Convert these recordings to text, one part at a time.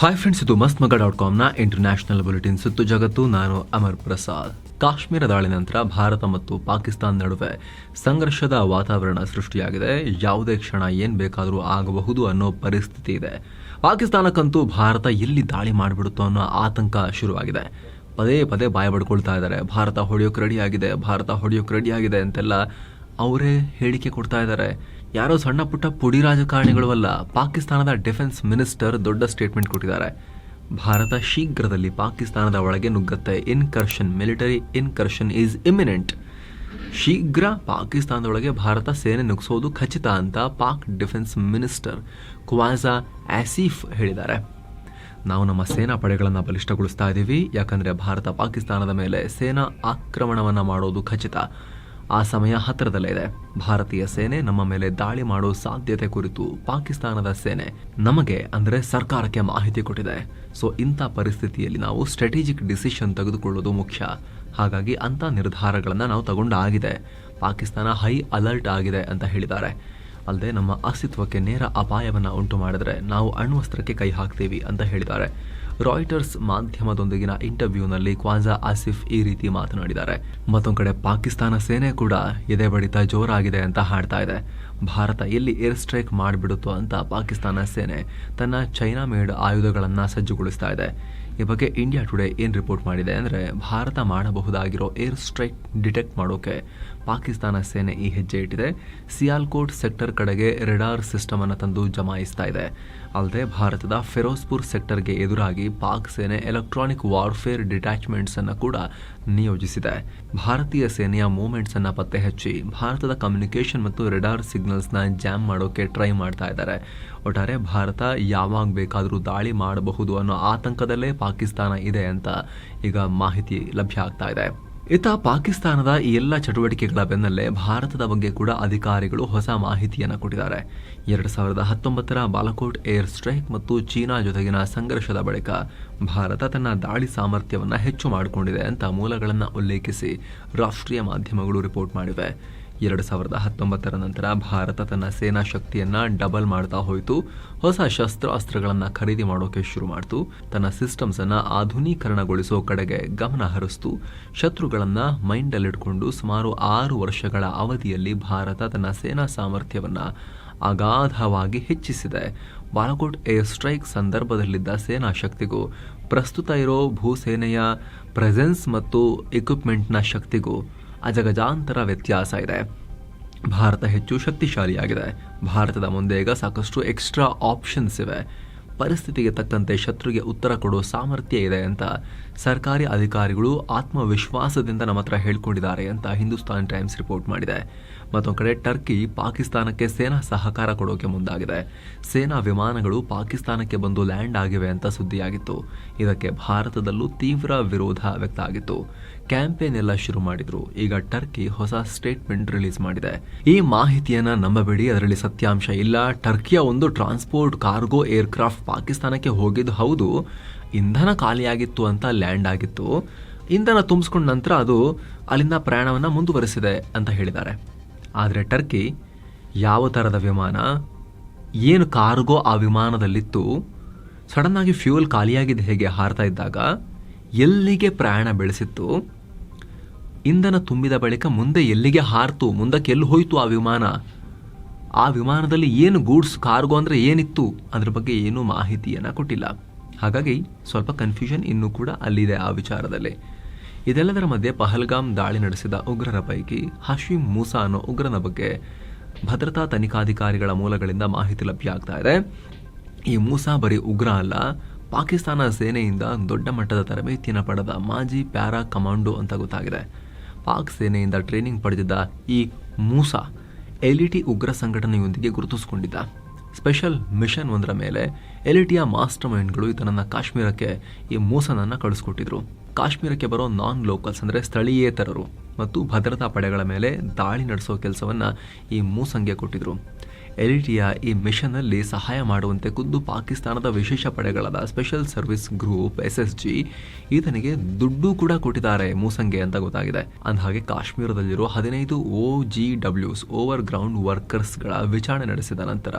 Hi friends ಇದು ಮಸ್ತ್ ಮಗ ಡಾಟ್ ಕಾಮ್ನ ಇಂಟರ್ನ್ಯಾಷನಲ್ ಬುಲೆಟಿನ್ ಸುತ್ತು ಜಗತ್ತು. ನಾನು ಅಮರ್ ಪ್ರಸಾದ್. ಕಾಶ್ಮೀರ ದಾಳಿ ನಂತರ ಭಾರತ ಮತ್ತು ಪಾಕಿಸ್ತಾನ ನಡುವೆ ಸಂಘರ್ಷದ ವಾತಾವರಣ ಸೃಷ್ಟಿಯಾಗಿದೆ. ಯಾವುದೇ ಕ್ಷಣ ಏನು ಬೇಕಾದರೂ ಆಗಬಹುದು ಅನ್ನೋ ಪರಿಸ್ಥಿತಿ ಇದೆ. ಪಾಕಿಸ್ತಾನಕ್ಕಂತೂ ಭಾರತ ಎಲ್ಲಿ ದಾಳಿ ಮಾಡಿಬಿಡುತ್ತೋ ಅನ್ನೋ ಆತಂಕ ಶುರುವಾಗಿದೆ. ಪದೇ ಪದೇ ಬಾಯ ಬಡ್ಕೊಳ್ತಾ ಇದ್ದಾರೆ. ಭಾರತ ಹೊಡೆಯೋಕೆ ರೆಡಿಯಾಗಿದೆ ಭಾರತ ಹೊಡೆಯೋಕೆ ರೆಡಿಯಾಗಿದೆ ಅಂತೆಲ್ಲ ಅವರೇ ಹೇಳಿಕೆ ಕೊಡ್ತಾ ಇದ್ದಾರೆ. ಯಾರೋ ಸಣ್ಣ ಪುಟ್ಟ ಪುಡಿ ರಾಜಕಾರಣಿಗಳು ಅಲ್ಲ ಪಾಕಿಸ್ತಾನದ ಡಿಫೆನ್ಸ್ ಮಿನಿಸ್ಟರ್ ದೊಡ್ಡ ಸ್ಟೇಟ್ಮೆಂಟ್ ಕೊಟ್ಟಿದ್ದಾರೆ. ಭಾರತ ಶೀಘ್ರದಲ್ಲಿ ಪಾಕಿಸ್ತಾನದ ಒಳಗೆ ನುಗ್ಗತ್ತೆ. Incursion military incursion is imminent ಶೀಘ್ರ ಪಾಕಿಸ್ತಾನದೊಳಗೆ ಭಾರತ ಸೇನೆ ನುಗ್ಸೋದು ಖಚಿತ ಅಂತ ಪಾಕ್ ಡಿಫೆನ್ಸ್ ಮಿನಿಸ್ಟರ್ ಕ್ವಾಜಾ ಆಸೀಫ್ ಹೇಳಿದ್ದಾರೆ. ನಾವು ನಮ್ಮ ಸೇನಾ ಪಡೆಗಳನ್ನು ಬಲಿಷ್ಠಗೊಳಿಸ್ತಾ ಇದ್ದೀವಿ ಯಾಕಂದರೆ ಭಾರತ ಪಾಕಿಸ್ತಾನದ ಮೇಲೆ ಸೇನಾ ಆಕ್ರಮಣವನ್ನು ಮಾಡೋದು ಖಚಿತ. ಆ ಸಮಯ ಹತ್ತಿರದಲ್ಲೇ ಇದೆ ಭಾರತೀಯ ಸೇನೆ ನಮ್ಮ ಮೇಲೆ ದಾಳಿ ಮಾಡೋ ಸಾಧ್ಯತೆ ಕುರಿತು ಪಾಕಿಸ್ತಾನದ ಸೇನೆ ನಮಗೆ ಅಂದ್ರೆ ಸರ್ಕಾರಕ್ಕೆ ಮಾಹಿತಿ ಕೊಟ್ಟಿದೆ. ಸೊ, ಇಂಥ ಪರಿಸ್ಥಿತಿಯಲ್ಲಿ ನಾವು ಸ್ಟ್ರಾಟಜಿಕ್ ಡಿಸಿಷನ್ ತೆಗೆದುಕೊಳ್ಳೋದು ಮುಖ್ಯ. ಹಾಗಾಗಿ ಅಂತ ನಿರ್ಧಾರಗಳನ್ನು ನಾವು ತಗೊಂಡಾಗಿದೆ. ಪಾಕಿಸ್ತಾನ ಹೈ ಅಲರ್ಟ್ ಆಗಿದೆ ಅಂತ ಹೇಳಿದ್ದಾರೆ. ಅಲ್ಲದೆ ನಮ್ಮ ಅಸ್ತಿತ್ವಕ್ಕೆ ನೇರ ಅಪಾಯವನ್ನು ಉಂಟು ಮಾಡಿದ್ರೆ ನಾವು ಅಣ್ವಸ್ತ್ರಕ್ಕೆ ಕೈ ಹಾಕ್ತೀವಿ ಅಂತ ಹೇಳಿದ್ದಾರೆ. ರಾಯ್ಟರ್ಸ್ ಮಾಧ್ಯಮದೊಂದಿಗಿನ ಇಂಟರ್ವ್ಯೂನಲ್ಲಿ ಖ್ವಾಜಾ ಆಸಿಫ್ ಈ ರೀತಿ ಮಾತನಾಡಿದ್ದಾರೆ. ಮತ್ತೊಂದು ಕಡೆ ಪಾಕಿಸ್ತಾನ ಸೇನೆ ಕೂಡ ಎದೆ ಬಡಿತ ಜೋರಾಗಿದೆ ಅಂತ ಹಾಡ್ತಾ ಇದೆ. ಭಾರತ ಎಲ್ಲಿ ಏರ್ ಸ್ಟ್ರೈಕ್ ಮಾಡಿಬಿಡುತ್ತೋ ಅಂತ ಪಾಕಿಸ್ತಾನ ಸೇನೆ ತನ್ನ ಚೈನಾ ಮೇಡ್ ಆಯುಧಗಳನ್ನು ಸಜ್ಜುಗೊಳಿಸ್ತಾ ಇದೆ. ಈ ಬಗ್ಗೆ ಇಂಡಿಯಾ ಟುಡೇ ಏನು ರಿಪೋರ್ಟ್ ಮಾಡಿದೆ ಅಂದರೆ ಭಾರತ ಮಾಡಬಹುದಾಗಿರೋ ಏರ್ ಸ್ಟ್ರೈಕ್ ಡಿಟೆಕ್ಟ್ ಮಾಡೋಕೆ ಪಾಕಿಸ್ತಾನ ಸೇನೆ ಈ ಹೆಜ್ಜೆ ಇಟ್ಟಿದೆ. ಸಿಯಾಲ್ಕೋಟ್ ಸೆಕ್ಟರ್ ಕಡೆಗೆ ರೆಡಾರ್ ಸಿಸ್ಟಮನ್ನು ತಂದು ಜಮಾಯಿಸ್ತಾ ಇದೆ. ಅಲ್ಲದೆ ಭಾರತದ ಫಿರೋಜ್ಪುರ್ ಸೆಕ್ಟರ್ಗೆ ಎದುರಾಗಿ ಪಾಕ್ ಸೇನೆ ಎಲೆಕ್ಟ್ರಾನಿಕ್ ವಾರ್ಫೇರ್ ಡಿಟ್ಯಾಚ್ಮೆಂಟ್ಸ್ ಅನ್ನು ಕೂಡ ನಿಯೋಜಿಸಿದೆ. ಭಾರತೀಯ ಸೇನೆಯ ಮೂವ್ಮೆಂಟ್ಸ್ ಅನ್ನ ಪತ್ತೆ ಹಚ್ಚಿ ಭಾರತದ ಕಮ್ಯುನಿಕೇಷನ್ ಮತ್ತು ರೆಡಾರ್ ಸಿಗ್ನಲ್ಸ್ನ ಜಾಮ್ ಮಾಡೋಕೆ ಟ್ರೈ ಮಾಡ್ತಾ ಇದ್ದಾರೆ. ಒಟ್ಟಾರೆ ಭಾರತ ಯಾವಾಗ ಬೇಕಾದರೂ ದಾಳಿ ಮಾಡಬಹುದು ಅನ್ನೋ ಆತಂಕದಲ್ಲೇ ಪಾಕಿಸ್ತಾನ ಇದೆ ಅಂತ ಈಗ ಮಾಹಿತಿ ಲಭ್ಯ ಆಗ್ತಾ ಇದೆ. ಇತ್ತ ಪಾಕಿಸ್ತಾನದ ಈ ಎಲ್ಲ ಚಟುವಟಿಕೆಗಳ ಬೆನ್ನಲ್ಲೇ ಭಾರತದ ಬಗ್ಗೆ ಕೂಡ ಅಧಿಕಾರಿಗಳು ಹೊಸ ಮಾಹಿತಿಯನ್ನು ಕೊಟ್ಟಿದ್ದಾರೆ. ಎರಡು ಸಾವಿರದ ಹತ್ತೊಂಬತ್ತರ ಬಾಲಕೋಟ್ ಏರ್ ಸ್ಟ್ರೈಕ್ ಮತ್ತು ಚೀನಾ ಜೊತೆಗಿನ ಸಂಘರ್ಷದ ಬಳಿಕ ಭಾರತ ತನ್ನ ದಾಳಿ ಸಾಮರ್ಥ್ಯವನ್ನು ಹೆಚ್ಚು ಮಾಡಿಕೊಂಡಿದೆ ಅಂತ ಮೂಲಗಳನ್ನು ಉಲ್ಲೇಖಿಸಿ ರಾಷ್ಟ್ರೀಯ ಮಾಧ್ಯಮಗಳು ರಿಪೋರ್ಟ್ ಮಾಡಿವೆ. ಎರಡು ಸಾವಿರದ ಹತ್ತೊಂಬತ್ತರ ನಂತರ ಭಾರತ ತನ್ನ ಸೇನಾ ಶಕ್ತಿಯನ್ನ ಡಬಲ್ ಮಾಡ್ತಾ ಹೋಯಿತು. ಹೊಸ ಶಸ್ತ್ರಾಸ್ತ್ರಗಳನ್ನು ಖರೀದಿ ಮಾಡೋಕೆ ಶುರು ಮಾಡ್ತು. ತನ್ನ ಸಿಸ್ಟಮ್ಸ್ ಅನ್ನ ಆಧುನೀಕರಣಗೊಳಿಸೋ ಕಡೆಗೆ ಗಮನ ಹರಿಸ್ತು. ಶತ್ರುಗಳನ್ನ ಮೈಂಡಲ್ಲಿಟ್ಕೊಂಡು ಸುಮಾರು ಆರು ವರ್ಷಗಳ ಅವಧಿಯಲ್ಲಿ ಭಾರತ ತನ್ನ ಸೇನಾ ಸಾಮರ್ಥ್ಯವನ್ನ ಅಗಾಧವಾಗಿ ಹೆಚ್ಚಿಸಿದೆ. ಬಾಲಕೋಟ್ ಏರ್ ಸ್ಟ್ರೈಕ್ ಸಂದರ್ಭದಲ್ಲಿದ್ದ ಸೇನಾ ಶಕ್ತಿಗೂ, ಪ್ರಸ್ತುತ ಇರೋ ಭೂಸೇನೆಯ ಪ್ರೆಸೆನ್ಸ್ ಮತ್ತು ಎಕ್ವಿಪ್ಮೆಂಟ್ನ ಶಕ್ತಿಗೂ ಅಜಗಜಾಂತರ ವ್ಯತ್ಯಾಸ ಇದೆ. ಭಾರತ ಹೆಚ್ಚು ಶಕ್ತಿಶಾಲಿಯಾಗಿದೆ. ಭಾರತದ ಮುಂದೆ ಈಗ ಸಾಕಷ್ಟು ಎಕ್ಸ್ಟ್ರಾ ಆಪ್ಷನ್ಸ್ ಇವೆ. ಪರಿಸ್ಥಿತಿಗೆ ತಕ್ಕಂತೆ ಶತ್ರುಗೆ ಉತ್ತರ ಕೊಡೋ ಸಾಮರ್ಥ್ಯ ಇದೆ ಅಂತ ಸರ್ಕಾರಿ ಅಧಿಕಾರಿಗಳು ಆತ್ಮವಿಶ್ವಾಸದಿಂದ ನಮ್ಮ ಹತ್ರ ಹೇಳ್ಕೊಂಡಿದ್ದಾರೆ ಅಂತ ಹಿಂದೂಸ್ತಾನ್ ಟೈಮ್ಸ್ ರಿಪೋರ್ಟ್ ಮಾಡಿದೆ. ಮತ್ತೊಂದು ಕಡೆ ಟರ್ಕಿ ಪಾಕಿಸ್ತಾನಕ್ಕೆ ಸೇನಾ ಸಹಕಾರ ಕೊಡೋಕೆ ಮುಂದಾಗಿದೆ. ಸೇನಾ ವಿಮಾನಗಳು ಪಾಕಿಸ್ತಾನಕ್ಕೆ ಬಂದು ಲ್ಯಾಂಡ್ ಆಗಿವೆ ಅಂತ ಸುದ್ದಿಯಾಗಿತ್ತು. ಇದಕ್ಕೆ ಭಾರತದಲ್ಲೂ ತೀವ್ರ ವಿರೋಧ ವ್ಯಕ್ತ ಆಗಿತ್ತು ಕ್ಯಾಂಪೇನ್ ಎಲ್ಲ ಶುರು ಮಾಡಿದ್ರು. ಈಗ ಟರ್ಕಿ ಹೊಸ ಸ್ಟೇಟ್ಮೆಂಟ್ ರಿಲೀಸ್ ಮಾಡಿದೆ. ಈ ಮಾಹಿತಿಯನ್ನ ನಂಬಬೇಡಿ. ಅದರಲ್ಲಿ ಸತ್ಯಾಂಶ ಇಲ್ಲ. ಟರ್ಕಿಯ ಒಂದು ಟ್ರಾನ್ಸ್ಪೋರ್ಟ್ ಕಾರ್ಗೋ ಏರ್ಕ್ರಾಫ್ಟ್ ಪಾಕಿಸ್ತಾನಕ್ಕೆ ಹೋಗಿದ್ದು ಹೌದು. ಇಂಧನ ಖಾಲಿಯಾಗಿತ್ತು ಅಂತ ಲ್ಯಾಂಡ್ ಆಗಿತ್ತು. ಇಂಧನ ತುಂಬಿಸ್ಕೊಂಡ ನಂತರ ಅದು ಅಲ್ಲಿಂದ ಪ್ರಯಾಣವನ್ನ ಮುಂದುವರೆಸಿದೆ ಅಂತ ಹೇಳಿದ್ದಾರೆ. ಆದರೆ ಟರ್ಕಿ ಯಾವ ಥರದ ವಿಮಾನ? ಏನು ಕಾರ್ಗೋ ಆ ವಿಮಾನದಲ್ಲಿತ್ತು? ಸಡನ್ನಾಗಿ ಫ್ಯೂಯಲ್ ಖಾಲಿಯಾಗಿದ್ದು ಹೇಗೆ ಹಾರ್ತಾ ಇದ್ದಾಗ? ಎಲ್ಲಿಗೆ ಪ್ರಯಾಣ ಬೆಳೆಸಿತ್ತು? ಇಂಧನ ತುಂಬಿದ ಬಳಿಕ ಮುಂದೆ ಎಲ್ಲಿಗೆ ಹಾರ್ತು, ಮುಂದಕ್ಕೆ ಎಲ್ಲಿ ಹೋಯಿತು ಆ ವಿಮಾನ? ಆ ವಿಮಾನದಲ್ಲಿ ಏನು ಗೂಡ್ಸ್, ಕಾರ್ಗೋ ಅಂದರೆ ಏನಿತ್ತು? ಅದ್ರ ಬಗ್ಗೆ ಏನೂ ಮಾಹಿತಿಯನ್ನು ಕೊಟ್ಟಿಲ್ಲ. ಹಾಗಾಗಿ ಸ್ವಲ್ಪ ಕನ್ಫ್ಯೂಷನ್ ಇನ್ನೂ ಕೂಡ ಅಲ್ಲಿದೆ ಆ ವಿಚಾರದಲ್ಲಿ. ಇದೆಲ್ಲದರ ಮಧ್ಯೆ ಪಹಲ್ಗಾಮ್ ದಾಳಿ ನಡೆಸಿದ ಉಗ್ರರ ಪೈಕಿ ಹಶೀಮ್ ಮೂಸಾ ಅನ್ನೋ ಉಗ್ರನ ಬಗ್ಗೆ ಭದ್ರತಾ ತನಿಖಾಧಿಕಾರಿಗಳ ಮೂಲಗಳಿಂದ ಮಾಹಿತಿ ಲಭ್ಯ ಆಗ್ತಾ ಇದೆ. ಈ ಮೂಸಾ ಬರೀ ಉಗ್ರ ಅಲ್ಲ, ಪಾಕಿಸ್ತಾನ ಸೇನೆಯಿಂದ ದೊಡ್ಡ ಮಟ್ಟದ ತರಬೇತಿಯನ್ನು ಪಡೆದ ಮಾಜಿ ಪ್ಯಾರಾ ಕಮಾಂಡೋ ಅಂತ ಗೊತ್ತಾಗಿದೆ. ಪಾಕ್ ಸೇನೆಯಿಂದ ಟ್ರೈನಿಂಗ್ ಪಡೆದಿದ್ದ ಈ ಮೂಸಾ ಎಲಿಟಿ ಉಗ್ರ ಸಂಘಟನೆಯೊಂದಿಗೆ ಗುರುತಿಸಿಕೊಂಡಿದ್ದ. ಸ್ಪೆಷಲ್ ಮಿಷನ್ ಒಂದರ ಮೇಲೆ ಎಲಿಟಿಯ ಮಾಸ್ಟರ್ ಮೈಂಡ್ಗಳು ಇದನ್ನು ಕಾಶ್ಮೀರಕ್ಕೆ ಈ ಮೂಸನನ್ನು ಕಳಿಸ್ಕೊಟ್ಟಿದ್ರು. ಕಾಶ್ಮೀರಕ್ಕೆ ಬರೋ ನಾನ್ ಲೋಕಲ್ಸ್ ಅಂದರೆ ಸ್ಥಳೀಯೇತರರು. ಮತ್ತು ಭದ್ರತಾ ಪಡೆಗಳ ಮೇಲೆ ದಾಳಿ ನಡೆಸೋ ಕೆಲಸವನ್ನು ಈ ಮೂಸಂಗೆ ಕೊಟ್ಟಿದ್ರು. ಎಲಿಟಿಯ ಈ ಮಿಷನ್ನಲ್ಲಿ ಸಹಾಯ ಮಾಡುವಂತೆ ಖುದ್ದು ಪಾಕಿಸ್ತಾನದ ವಿಶೇಷ ಪಡೆಗಳಾದ special service group S S G ಈತನಿಗೆ ದುಡ್ಡು ಕೂಡ ಕೊಟ್ಟಿದ್ದಾರೆ ಮೂಸಂಗೆ ಅಂತ ಗೊತ್ತಾಗಿದೆ. ಅಂದಹಾಗೆ ಕಾಶ್ಮೀರದಲ್ಲಿರೋ ಹದಿನೈದು ಓ ಜಿ ಡಬ್ಲ್ಯೂಸ್, ಓವರ್ ಗ್ರೌಂಡ್ ವರ್ಕರ್ಸ್ಗಳ ವಿಚಾರಣೆ ನಡೆಸಿದ ನಂತರ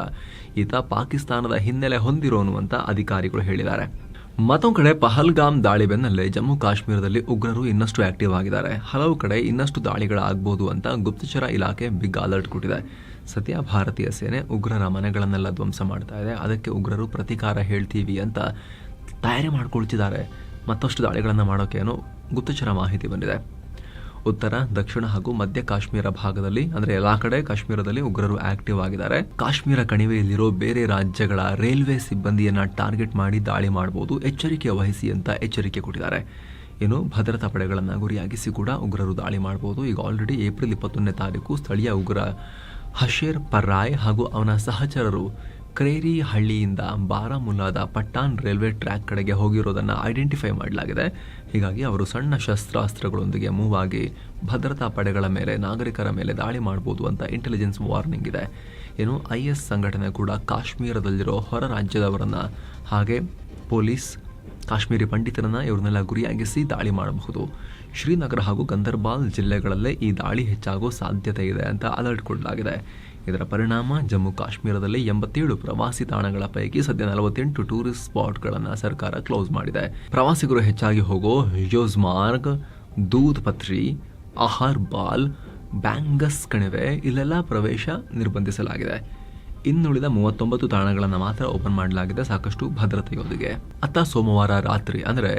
ಈತ ಪಾಕಿಸ್ತಾನದ ಹಿನ್ನೆಲೆ ಹೊಂದಿರೋನು ಅಂತ ಅಧಿಕಾರಿಗಳು ಹೇಳಿದ್ದಾರೆ. ಮತ್ತೊಂದು ಕಡೆ ಪಹಲ್ಗಾಮ್ ದಾಳಿ ಬೆನ್ನಲ್ಲೇ ಜಮ್ಮು ಕಾಶ್ಮೀರದಲ್ಲಿ ಉಗ್ರರು ಇನ್ನಷ್ಟು ಆಕ್ಟಿವ್ ಆಗಿದ್ದಾರೆ. ಹಲವು ಕಡೆ ಇನ್ನಷ್ಟು ದಾಳಿಗಳಾಗಬಹುದು ಅಂತ ಗುಪ್ತಚರ ಇಲಾಖೆ ಬಿಗ್ ಅಲರ್ಟ್ ಕೊಟ್ಟಿದೆ. ಸದ್ಯ ಭಾರತೀಯ ಸೇನೆ ಉಗ್ರರ ಮನೆಗಳನ್ನೆಲ್ಲ ಧ್ವಂಸ ಮಾಡ್ತಾ ಇದೆ. ಅದಕ್ಕೆ ಉಗ್ರರು ಪ್ರತೀಕಾರ ಹೇಳ್ತೀವಿ ಅಂತ ತಯಾರಿ ಮಾಡ್ಕೊಳ್ತಿದ್ದಾರೆ. ಮತ್ತಷ್ಟು ದಾಳಿಗಳನ್ನು ಮಾಡೋಕ್ಕೇನು ಗುಪ್ತಚರ ಮಾಹಿತಿ ಬಂದಿದೆ. ಉತ್ತರ, ದಕ್ಷಿಣ ಹಾಗೂ ಮಧ್ಯ ಕಾಶ್ಮೀರ ಭಾಗದಲ್ಲಿ, ಅಂದ್ರೆ ಎಲ್ಲಾ ಕಡೆ ಕಾಶ್ಮೀರದಲ್ಲಿ ಉಗ್ರರು ಆಕ್ಟಿವ್ ಆಗಿದ್ದಾರೆ. ಕಾಶ್ಮೀರ ಕಣಿವೆಯಲ್ಲಿರೋ ಬೇರೆ ರಾಜ್ಯಗಳ ರೈಲ್ವೆ ಸಿಬ್ಬಂದಿಯನ್ನ ಟಾರ್ಗೆಟ್ ಮಾಡಿ ದಾಳಿ ಮಾಡಬಹುದು ಎಚ್ಚರಿಕೆ ವಹಿಸಿ ಅಂತ ಎಚ್ಚರಿಕೆ ಕೊಟ್ಟಿದ್ದಾರೆ. ಏನು ಭದ್ರತಾ ಪಡೆಗಳನ್ನು ಗುರಿಯಾಗಿಸಿ ಕೂಡ ಉಗ್ರರು ದಾಳಿ ಮಾಡಬಹುದು ಈಗ ಆಲ್ರೆಡಿ ಏಪ್ರಿಲ್ ಇಪ್ಪತ್ತೊಂದನೇ ತಾರೀಕು ಸ್ಥಳೀಯ ಉಗ್ರ ಹಶೇರ್ ಪರ್ರಾಯ್ ಹಾಗೂ ಅವನ ಸಹಚರರು ಕ್ರೇರಿ ಹಳ್ಳಿಯಿಂದ ಬಾರಾಮುಲ್ಲಾದ ಪಟ್ಟಾನ್ ರೈಲ್ವೆ ಟ್ರ್ಯಾಕ್ ಕಡೆಗೆ ಹೋಗಿರೋದನ್ನು ಐಡೆಂಟಿಫೈ ಮಾಡಲಾಗಿದೆ. ಹೀಗಾಗಿ ಅವರು ಸಣ್ಣ ಶಸ್ತ್ರಾಸ್ತ್ರಗಳೊಂದಿಗೆ ಮೂವ್ ಆಗಿ ಭದ್ರತಾ ಪಡೆಗಳ ಮೇಲೆ, ನಾಗರಿಕರ ಮೇಲೆ ದಾಳಿ ಮಾಡ್ಬೋದು ಅಂತ ಇಂಟೆಲಿಜೆನ್ಸ್ ವಾರ್ನಿಂಗ್ ಇದೆ. ಏನು ಐ ಎಸ್ ಸಂಘಟನೆ ಕೂಡ ಕಾಶ್ಮೀರದಲ್ಲಿರೋ ಹೊರ ರಾಜ್ಯದವರನ್ನು ಹಾಗೆ ಪೊಲೀಸ್, ಕಾಶ್ಮೀರಿ ಪಂಡಿತರನ್ನು ಇವ್ರನ್ನೆಲ್ಲ ಗುರಿಯಾಗಿಸಿ ದಾಳಿ ಮಾಡಬಹುದು. ಶ್ರೀನಗರ ಹಾಗೂ ಗಂದರ್ಬಾಲ್ ಜಿಲ್ಲೆಗಳಲ್ಲೇ ಈ ದಾಳಿ ಹೆಚ್ಚಾಗೋ ಸಾಧ್ಯತೆ ಇದೆ ಅಂತ ಅಲರ್ಟ್ ಕೊಡಲಾಗಿದೆ. ಇದರ ಪರಿಣಾಮ ಜಮ್ಮು ಕಾಶ್ಮೀರದಲ್ಲಿ ಎಂಬತ್ತೇಳು ಪ್ರವಾಸಿ ತಾಣಗಳ ಪೈಕಿ ಸದ್ಯ ನಲವತ್ತೆಂಟು ಟೂರಿಸ್ಟ್ ಸ್ಪಾಟ್ಗಳನ್ನು ಸರ್ಕಾರ ಕ್ಲೋಸ್ ಮಾಡಿದೆ. ಪ್ರವಾಸಿಗರು ಹೆಚ್ಚಾಗಿ ಹೋಗೋ ಯೋಜ್ಮಾರ್ಗ್ ದೂದ್ ಪತ್ರಿ ಆಹಾರ್ ಬಾಲ್ ಬ್ಯಾಂಗಸ್ ಕಣಿವೆ ಇಲ್ಲೆಲ್ಲ ಪ್ರವೇಶ ನಿರ್ಬಂಧಿಸಲಾಗಿದೆ. ಇನ್ನುಳಿದ ಮೂವತ್ತೊಂಬತ್ತು ತಾಣಗಳನ್ನು ಮಾತ್ರ ಓಪನ್ ಮಾಡಲಾಗಿದೆ ಸಾಕಷ್ಟು ಭದ್ರತೆಯೊಂದಿಗೆ. ಅತ್ತ ಸೋಮವಾರ ರಾತ್ರಿ, ಅಂದರೆ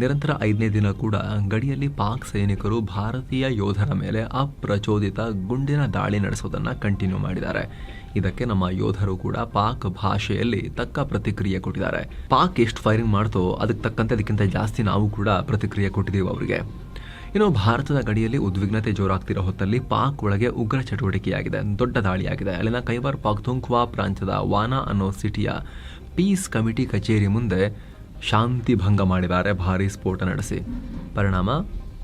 ನಿರಂತರ ಐದನೇ ದಿನ ಕೂಡ ಗಡಿಯಲ್ಲಿ ಪಾಕ್ ಸೈನಿಕರು ಭಾರತೀಯ ಯೋಧರ ಮೇಲೆ ಅಪ್ರಚೋದಿತ ಗುಂಡಿನ ದಾಳಿ ನಡೆಸೋದನ್ನ ಕಂಟಿನ್ಯೂ ಮಾಡಿದ್ದಾರೆ. ಇದಕ್ಕೆ ನಮ್ಮ ಯೋಧರು ಕೂಡ ಪಾಕ್ ಭಾಷೆಯಲ್ಲಿ ತಕ್ಕ ಪ್ರತಿಕ್ರಿಯೆ ಕೊಟ್ಟಿದ್ದಾರೆ. ಪಾಕ್ ಎಷ್ಟು ಫೈರಿಂಗ್ ಮಾಡ್ತೋ ಅದಕ್ಕೆ ತಕ್ಕಂತೆ ಅದಕ್ಕಿಂತ ಜಾಸ್ತಿ ನಾವು ಕೂಡ ಪ್ರತಿಕ್ರಿಯೆ ಕೊಟ್ಟಿದ್ದೀವಿ ಅವರಿಗೆ. ಇನ್ನು ಭಾರತದ ಗಡಿಯಲ್ಲಿ ಉದ್ವಿಗ್ನತೆ ಜೋರಾಗ್ತಿರೋ ಹೊತ್ತಲ್ಲಿ ಪಾಕ್ ಒಳಗೆ ಉಗ್ರ ಚಟುವಟಿಕೆಯಾಗಿದೆ, ದೊಡ್ಡ ದಾಳಿಯಾಗಿದೆ. ಅಲ್ಲಿನ ಕೈವರ್ ಪಾಕ್ ಪ್ರಾಂತ್ಯದ ವಾನಾ ಅನ್ನೋ ಸಿಟಿಯ ಪೀಸ್ ಕಮಿಟಿ ಕಚೇರಿ ಮುಂದೆ ಶಾಂತಿ ಭಂಗ ಮಾಡಿದ್ದಾರೆ, ಭಾರೀ ಸ್ಫೋಟ ನಡೆಸಿ. ಪರಿಣಾಮ,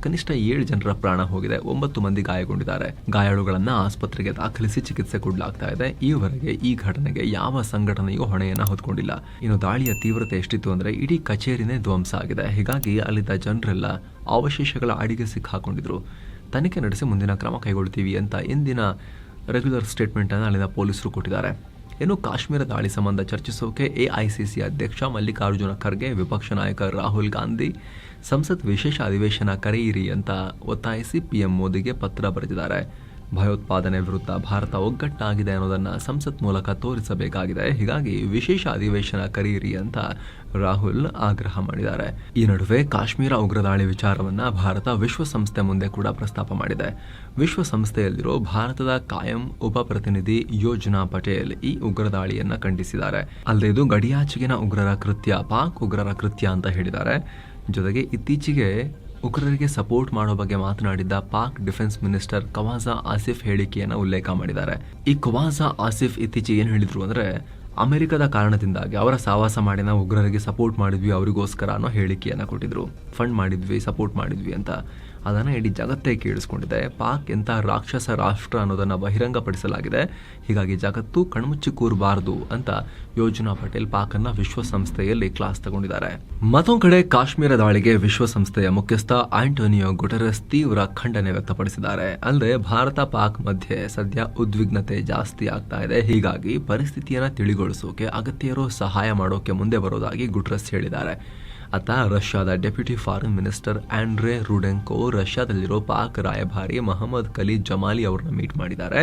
ಕನಿಷ್ಠ ಏಳು ಜನರ ಪ್ರಾಣ ಹೋಗಿದೆ, ಒಂಬತ್ತು ಮಂದಿ ಗಾಯಗೊಂಡಿದ್ದಾರೆ. ಗಾಯಾಳುಗಳನ್ನು ಆಸ್ಪತ್ರೆಗೆ ದಾಖಲಿಸಿ ಚಿಕಿತ್ಸೆ ಕೊಡಲಾಗ್ತಾ ಇದೆ. ಈವರೆಗೆ ಈ ಘಟನೆಗೆ ಯಾವ ಸಂಘಟನೆಯೂ ಹೊಣೆಯನ್ನು ಹೊತ್ಕೊಂಡಿಲ್ಲ. ಇನ್ನು ದಾಳಿಯ ತೀವ್ರತೆ ಎಷ್ಟಿತ್ತು ಅಂದ್ರೆ ಇಡೀ ಕಚೇರಿನೇ ಧ್ವಂಸ ಆಗಿದೆ. ಹೀಗಾಗಿ ಅಲ್ಲಿದ್ದ ಜನರೆಲ್ಲ ಅವಶೇಷಗಳ ಅಡಿಗೆ ಸಿಕ್ಕಾಕೊಂಡಿದ್ರು. ತನಿಖೆ ನಡೆಸಿ ಮುಂದಿನ ಕ್ರಮ ಕೈಗೊಳ್ತೀವಿ ಅಂತ ಇಂದಿನ ರೆಗ್ಯುಲರ್ ಸ್ಟೇಟ್ಮೆಂಟ್ ಅನ್ನು ಅಲ್ಲಿನ ಪೊಲೀಸರು ಕೊಟ್ಟಿದ್ದಾರೆ. ಇನ್ನು ಕಾಶ್ಮೀರ ದಾಳಿ ಸಂಬಂಧ ಚರ್ಚಿಸೋಕೆ ಎಐಸಿಸಿ ಅಧ್ಯಕ್ಷ ಮಲ್ಲಿಕಾರ್ಜುನ ಖರ್ಗೆ, ವಿಪಕ್ಷ ನಾಯಕ ರಾಹುಲ್ ಗಾಂಧಿ, ಸಂಸತ್ ವಿಶೇಷ ಅಧಿವೇಶನ ಕರೆಯಿರಿ ಅಂತ ಒತ್ತಾಯಿಸಿ ಪಿಎಂ ಮೋದಿಗೆ ಪತ್ರ ಬರೆದಿದ್ದಾರೆ. ಭಯೋತ್ಪಾದನೆ ವಿರುದ್ಧ ಭಾರತ ಒಗ್ಗಟ್ಟಾಗಿದೆ ಅನ್ನೋದನ್ನ ಸಂಸತ್ ಮೂಲಕ ತೋರಿಸಬೇಕಾಗಿದೆ. ಹೀಗಾಗಿ ವಿಶೇಷ ಅಧಿವೇಶನ ಕರೆಯಿರಿ ಅಂತ ರಾಹುಲ್ ಆಗ್ರಹ ಮಾಡಿದ್ದಾರೆ. ಈ ನಡುವೆ ಕಾಶ್ಮೀರ ಉಗ್ರದಾಳಿ ವಿಚಾರವನ್ನ ಭಾರತ ವಿಶ್ವಸಂಸ್ಥೆ ಮುಂದೆ ಕೂಡ ಪ್ರಸ್ತಾಪ ಮಾಡಿದೆ. ವಿಶ್ವಸಂಸ್ಥೆಯಲ್ಲಿರೋ ಭಾರತದ ಕಾಯಂ ಉಪ ಪ್ರತಿನಿಧಿ ಯೋಜನಾ ಪಟೇಲ್ ಈ ಉಗ್ರದಾಳಿಯನ್ನ ಖಂಡಿಸಿದ್ದಾರೆ. ಅಲ್ಲದೆ ಇದು ಗಡಿಯಾಚೆಗಿನ ಉಗ್ರರ ಕೃತ್ಯ, ಪಾಕ್ ಉಗ್ರರ ಕೃತ್ಯ ಅಂತ ಹೇಳಿದ್ದಾರೆ. ಜೊತೆಗೆ ಇತ್ತೀಚೆಗೆ ಉಗ್ರರಿಗೆ ಸಪೋರ್ಟ್ ಮಾಡೋ ಬಗ್ಗೆ ಮಾತನಾಡಿದ್ದ ಪಾಕ್ ಡಿಫೆನ್ಸ್ ಮಿನಿಸ್ಟರ್ ಕವಾಜಾ ಆಸಿಫ್ ಹೇಳಿಕೆಯನ್ನು ಉಲ್ಲೇಖ ಮಾಡಿದ್ದಾರೆ. ಈ ಕವಾಜಾ ಆಸಿಫ್ ಇತ್ತೀಚೆಗೆ ಏನು ಹೇಳಿದ್ರು ಅಂದ್ರೆ ಅಮೆರಿಕದ ಕಾರಣದಿಂದಾಗಿ ಅವರ ಸಾವಾಸ ಮಾಡಿ ನಾವು ಉಗ್ರರಿಗೆ ಸಪೋರ್ಟ್ ಮಾಡಿದ್ವಿ, ಅವರಿಗೋಸ್ಕರ ಅನ್ನೋ ಹೇಳಿಕೆಯನ್ನು ಕೊಟ್ಟಿದ್ರು. ಫಂಡ್ ಮಾಡಿದ್ವಿ ಸಪೋರ್ಟ್ ಮಾಡಿದ್ವಿ ಅಂತ. ಅದನ್ನು ಇಡೀ ಜಗತ್ತೇ ಕೇಳಿಸ್ಕೊಂಡಿದೆ. ಪಾಕ್ ಎಂಥ ರಾಕ್ಷಸ ರಾಷ್ಟ್ರ ಅನ್ನೋದನ್ನು ಬಹಿರಂಗಪಡಿಸಲಾಗಿದೆ. ಹೀಗಾಗಿ ಜಗತ್ತು ಕಣ್ಮುಚ್ಚಿ ಕೂರಬಾರದು ಅಂತ ಯೋಜನಾ ಪಟೇಲ್ ಪಾಕನ್ನ ವಿಶ್ವಸಂಸ್ಥೆಯಲ್ಲಿ ಕ್ಲಾಸ್ ತಗೊಂಡಿದ್ದಾರೆ. ಮತ್ತೊಂದು ಕಡೆ ಕಾಶ್ಮೀರ ದಾಳಿಗೆ ವಿಶ್ವಸಂಸ್ಥೆಯ ಮುಖ್ಯಸ್ಥ ಆಂಟೋನಿಯೋ ಗುಟರಸ್ ತೀವ್ರ ಖಂಡನೆ ವ್ಯಕ್ತಪಡಿಸಿದ್ದಾರೆ. ಅಲ್ಲದೆ ಭಾರತ ಪಾಕ್ ಮಧ್ಯೆ ಸದ್ಯ ಉದ್ವಿಗ್ನತೆ ಜಾಸ್ತಿ ಆಗ್ತಾ ಇದೆ. ಹೀಗಾಗಿ ಪರಿಸ್ಥಿತಿಯನ್ನ ತಿಳಿಗೊಳಿಸೋಕೆ ಅಗತ್ಯ ಇರೋ ಸಹಾಯ ಮಾಡೋಕೆ ಮುಂದೆ ಬರೋದಾಗಿ ಗುಟರಸ್ ಹೇಳಿದ್ದಾರೆ. ಅತ್ತ ರಷ್ಯಾದ deputy foreign minister Andrey Rudenko ರಷ್ಯಾದಲ್ಲಿರೋ Pak ರಾಯಭಾರಿ ಮಹಮ್ಮದ್ ಕಲಿ ಜಮಾಲಿ ಅವರನ್ನ ಮೀಟ್ ಮಾಡಿದ್ದಾರೆ.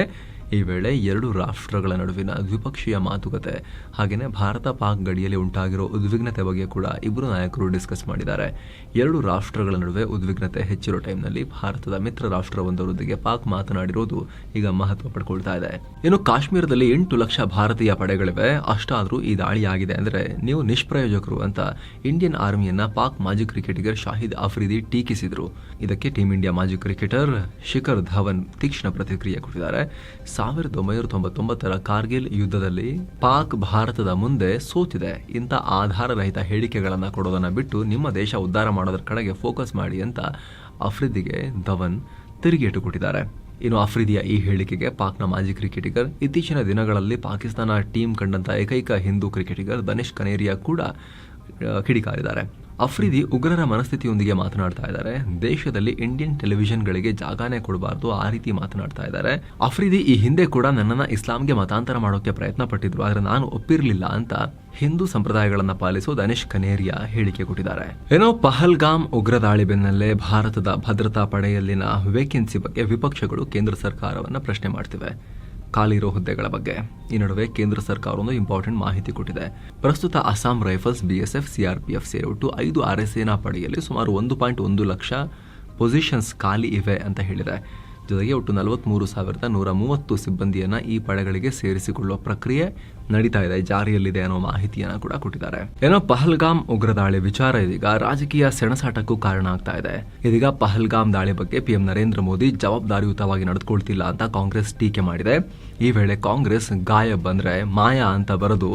ಈ ವೇಳೆ ಎರಡು ರಾಷ್ಟ್ರಗಳ ನಡುವಿನ ದ್ವಿಪಕ್ಷೀಯ ಮಾತುಕತೆ ಹಾಗೆಯೇ ಭಾರತ ಪಾಕ್ ಗಡಿಯಲ್ಲಿ ಉಂಟಾಗಿರೋ ಉದ್ವಿಗ್ನತೆ ಬಗ್ಗೆ ಕೂಡ ಇಬ್ಬರು ನಾಯಕರು ಡಿಸ್ಕಸ್ ಮಾಡಿದ್ದಾರೆ. ಎರಡು ರಾಷ್ಟ್ರಗಳ ನಡುವೆ ಉದ್ವಿಗ್ನತೆ ಹೆಚ್ಚಿರೋ ಟೈಮ್ನಲ್ಲಿ ಭಾರತದ ಮಿತ್ರ ರಾಷ್ಟ್ರವೊಂದರೊಂದಿಗೆ ಪಾಕ್ ಮಾತನಾಡಿರೋದು ಈಗ ಮಹತ್ವ ಪಡ್ಕೊಳ್ತಾ ಇದೆ. ಇನ್ನು ಕಾಶ್ಮೀರದಲ್ಲಿ ಎಂಟು ಲಕ್ಷ ಭಾರತೀಯ ಪಡೆಗಳಿವೆ. ಅಷ್ಟಾದರೂ ಈ ದಾಳಿಯಾಗಿದೆ ಅಂದ್ರೆ ನೀವು ನಿಷ್ಪ್ರಯೋಜಕರು ಅಂತ ಇಂಡಿಯನ್ ಆರ್ಮಿಯನ್ನ ಪಾಕ್ ಮಾಜಿ ಕ್ರಿಕೆಟಿಗರ್ ಶಾಹಿದ್ ಆಫ್ರಿದಿ ಟೀಕಿಸಿದ್ರು. ಇದಕ್ಕೆ ಟೀಂ ಇಂಡಿಯಾ ಮಾಜಿ ಕ್ರಿಕೆಟರ್ ಶಿಖರ್ ಧವನ್ ತೀಕ್ಷ್ಣ ಪ್ರತಿಕ್ರಿಯೆ ಕೊಟ್ಟಿದ್ದಾರೆ. ಸಾವಿರದ ಒಂಬೈನೂರ ತೊಂಬತ್ತೊಂಬತ್ತರ ಕಾರ್ಗಿಲ್ ಯುದ್ಧದಲ್ಲಿ ಪಾಕ್ ಭಾರತದ ಮುಂದೆ ಸೋತಿದೆ. ಇಂಥ ಆಧಾರರಹಿತ ಹೇಳಿಕೆಗಳನ್ನು ಕೊಡೋದನ್ನು ಬಿಟ್ಟು ನಿಮ್ಮ ದೇಶ ಉದ್ಧಾರ ಮಾಡೋದ್ರ ಕಡೆಗೆ ಫೋಕಸ್ ಮಾಡಿ ಅಂತ ಅಫ್ರಿದಿಗೆ ಧವನ್ ತಿರುಗೇಟು ಕೊಟ್ಟಿದ್ದಾರೆ ಇನ್ನು ಅಫ್ರಿದಿಯ ಈ ಹೇಳಿಕೆಗೆ ಪಾಕ್ನ ಮಾಜಿ ಕ್ರಿಕೆಟಿಗರ್, ಇತ್ತೀಚಿನ ದಿನಗಳಲ್ಲಿ ಪಾಕಿಸ್ತಾನ ಟೀಮ್ ಕಂಡಂತ ಏಕೈಕ ಹಿಂದೂ ಕ್ರಿಕೆಟಿಗರ್ ದನೇಶ್ ಕನೇರಿಯಾ ಕೂಡ ಕಿಡಿಕಾರಿದ್ದಾರೆ. ಅಫ್ರಿದಿ ಉಗ್ರರ ಮನಸ್ಥಿತಿಯೊಂದಿಗೆ ಮಾತನಾಡ್ತಾ ಇದ್ದಾರೆ. ದೇಶದಲ್ಲಿ ಇಂಡಿಯನ್ ಟೆಲಿವಿಷನ್ಗಳಿಗೆ ಜಾಗಾನೇ ಕೊಡಬಾರ್ದು, ಆ ರೀತಿ ಮಾತನಾಡ್ತಾ ಇದ್ದಾರೆ. ಅಫ್ರಿದಿ ಈ ಹಿಂದೆ ಕೂಡ ನನ್ನನ್ನ ಇಸ್ಲಾಂಗೆ ಮತಾಂತರ ಮಾಡೋಕೆ ಪ್ರಯತ್ನ ಪಟ್ಟಿದ್ರು ಆದ್ರೆ ನಾನು ಒಪ್ಪಿರಲಿಲ್ಲ ಅಂತ ಹಿಂದೂ ಸಂಪ್ರದಾಯಗಳನ್ನ ಪಾಲಿಸೋ ದನೇಶ್ ಕನೇರಿಯಾ ಹೇಳಿಕೆ ಕೊಟ್ಟಿದ್ದಾರೆ. ಏನೋ ಪಹಲ್ಗಾಮ್ ಉಗ್ರ ದಾಳಿ ಬೆನ್ನಲ್ಲೇ ಭಾರತದ ಭದ್ರತಾ ಪಡೆಯಲ್ಲಿನ ವೇಕೆನ್ಸಿ ಬಗ್ಗೆ ವಿಪಕ್ಷಗಳು ಕೇಂದ್ರ ಸರ್ಕಾರವನ್ನ ಪ್ರಶ್ನೆ ಮಾಡ್ತಿವೆ. ಖಾಲಿ ಇರೋ ಹುದ್ದೆಗಳ ಬಗ್ಗೆ. ಈ ನಡುವೆ ಕೇಂದ್ರ ಸರ್ಕಾರ ಒಂದು ಇಂಪಾರ್ಟೆಂಟ್ ಮಾಹಿತಿ ಕೊಟ್ಟಿದೆ. ಪ್ರಸ್ತುತ ಅಸ್ಸಾಂ ರೈಫಲ್ಸ್, ಬಿಎಸ್ಎಫ್, ಸಿಆರ್ಪಿಎಫ್ ಸೇರಿ ಒಟ್ಟು ಐದು ಆರ್ ಸೇನಾ ಪಡೆಯಲ್ಲಿ ಸುಮಾರು ಒಂದು ಪಾಯಿಂಟ್ ಒಂದು ಲಕ್ಷ ಪೊಸಿಷನ್ಸ್ ಖಾಲಿ ಇವೆ ಅಂತ ಹೇಳಿದೆ. ಜೊತೆಗೆ ಒಟ್ಟು ನಲವತ್ಮೂರು ಸಾವಿರದ ನೂರ ಮೂವತ್ತು ಸಿಬ್ಬಂದಿಯನ್ನು ಈ ಪಡೆಗಳಿಗೆ ಸೇರಿಸಿಕೊಳ್ಳುವ ಪ್ರಕ್ರಿಯೆ ನಡೀತಾ ಇದೆ, ಜಾರಿಯಲ್ಲಿದೆ ಅನ್ನೋ ಮಾಹಿತಿಯನ್ನ ಕೂಡ ಕೊಟ್ಟಿದ್ದಾರೆ. ಏನೋ ಪಹಲ್ಗಾಮ್ ಉಗ್ರ ದಾಳಿ ವಿಚಾರ ಇದೀಗ ರಾಜಕೀಯ ಸೆಣಸಾಟಕ್ಕೂ ಕಾರಣ ಆಗ್ತಾ ಇದೆ. ಇದೀಗ ಪಹಲ್ಗಾಮ್ ದಾಳಿ ಬಗ್ಗೆ ಪಿಎಂ ನರೇಂದ್ರ ಮೋದಿ ಜವಾಬ್ದಾರಿಯುತವಾಗಿ ನಡೆದುಕೊಳ್ತಿಲ್ಲ ಅಂತ ಕಾಂಗ್ರೆಸ್ ಟೀಕೆ ಮಾಡಿದೆ. ಈ ವೇಳೆ ಕಾಂಗ್ರೆಸ್ ಗಾಯ ಬಂದ್ರೆ ಮಾಯಾ ಅಂತ ಬರೆದು